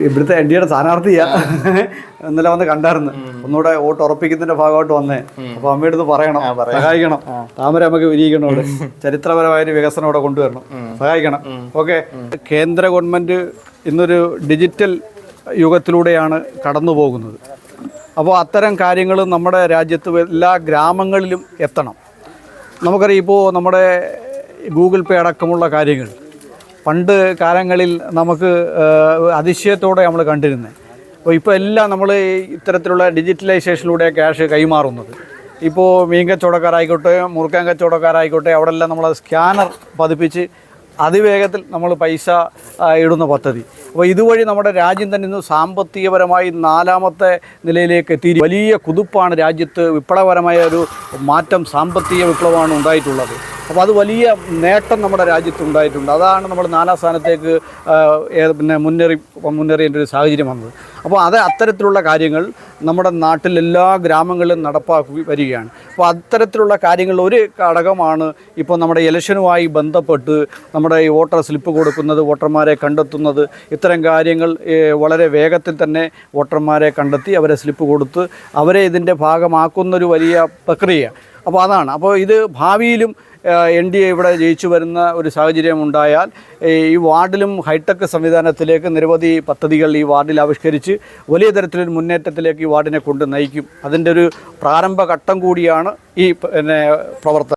ഇവിടുത്തെ എൻ ഡിയുടെ സ്ഥാനാർത്ഥിയാ. ഇന്നലെ വന്ന് കണ്ടായിരുന്നു. ഒന്നുകൂടെ വോട്ട് ഉറപ്പിക്കുന്നതിന്റെ ഭാഗമായിട്ട് വന്നേ. അപ്പൊ അമ്മയുടെ അടുത്ത് പറയണം. സഹായിക്കണം. താമര നമുക്ക് വിരിയിക്കണം അവിടെ. ചരിത്രപരമായ ഒരു വികസനം ഇവിടെ കൊണ്ടുവരണം. സഹായിക്കണം. ഓക്കെ. കേന്ദ്ര ഗവൺമെന്റ് ഇന്നൊരു ഡിജിറ്റൽ യുഗത്തിലൂടെയാണ് കടന്നു പോകുന്നത് അപ്പോൾ അത്തരം കാര്യങ്ങൾ നമ്മുടെ രാജ്യത്ത് എല്ലാ ഗ്രാമങ്ങളിലും എത്തണം. നമുക്കറിയാം ഇപ്പോൾ നമ്മുടെ ഗൂഗിൾ പേ അടക്കമുള്ള കാര്യങ്ങൾ. പണ്ട് കാലങ്ങളിൽ നമുക്ക് അതിശയത്തോടെ നമ്മൾ കണ്ടിരുന്നത്. അപ്പോൾ ഇപ്പോൾ എല്ലാം നമ്മൾ ഇത്തരത്തിലുള്ള ഡിജിറ്റലൈസേഷനിലൂടെ ക്യാഷ് കൈമാറുന്നത്. ഇപ്പോൾ മീൻ കച്ചവടക്കാരായിക്കോട്ടെ മുറുക്കാൻ കച്ചവടക്കാരായിക്കോട്ടെ അവിടെ എല്ലാം നമ്മൾ സ്കാനർ പതിപ്പിച്ച് അതിവേഗത്തിൽ നമ്മൾ പൈസ ഇടുന്ന പദ്ധതി. അപ്പോൾ ഇതുവഴി നമ്മുടെ രാജ്യം തന്നെ ഇന്ന് സാമ്പത്തികപരമായി നാലാമത്തെ നിലയിലേക്ക് എത്തി. വലിയ കുതിപ്പാണ് രാജ്യത്ത് വിപ്ലവപരമായ ഒരു മാറ്റം സാമ്പത്തിക വിപ്ലവമാണ് ഉണ്ടായിട്ടുള്ളത്. അപ്പോൾ അത് വലിയ നേട്ടം നമ്മുടെ രാജ്യത്തുണ്ടായിട്ടുണ്ട്. അതാണ് നമ്മൾ നാലാം സ്ഥാനത്തേക്ക് പിന്നെ മുന്നേറി മുന്നേറിയ ഒരു സാഹചര്യം വന്നത്. അപ്പോൾ അത് അത്തരത്തിലുള്ള കാര്യങ്ങൾ നമ്മുടെ നാട്ടിൽ എല്ലാ ഗ്രാമങ്ങളിലും നടപ്പാക്കി വരികയാണ്. അപ്പോൾ അത്തരത്തിലുള്ള കാര്യങ്ങൾ ഒരു ഘടകമാണ് ഇപ്പോൾ നമ്മുടെ ഇലക്ഷനുമായി ബന്ധപ്പെട്ട് നമ്മുടെ ഈ വോട്ടർ സ്ലിപ്പ് കൊടുക്കുന്നത് വോട്ടർമാരെ കണ്ടെത്തുന്നത്. ഇത്തരം കാര്യങ്ങൾ വളരെ വേഗത്തിൽ തന്നെ വോട്ടർമാരെ കണ്ടെത്തി അവരെ സ്ലിപ്പ് കൊടുത്ത് അവരെ ഇതിന്റെ ഭാഗമാക്കുന്നൊരു വലിയ പ്രക്രിയ. അപ്പോൾ അതാണ്. അപ്പോൾ ഇത് ഭാവിയിലും എൻ ഡി എ ഇവിടെ ജയിച്ചു വരുന്ന ഒരു സാഹചര്യം ഉണ്ടായാൽ ഈ വാർഡിലും ഹൈടെക് സംവിധാനത്തിലേക്ക് നിരവധി പദ്ധതികൾ ഈ വാർഡിൽ ആവിഷ്കരിച്ച് വലിയ തരത്തിലൊരു മുന്നേറ്റത്തിലേക്ക് ഈ വാർഡിനെ കൊണ്ട് നയിക്കും. അതിന്റെ ഒരു പ്രാരംഭ ഘട്ടം കൂടിയാണ് ഈ പിന്നെ പ്രവർത്തനം.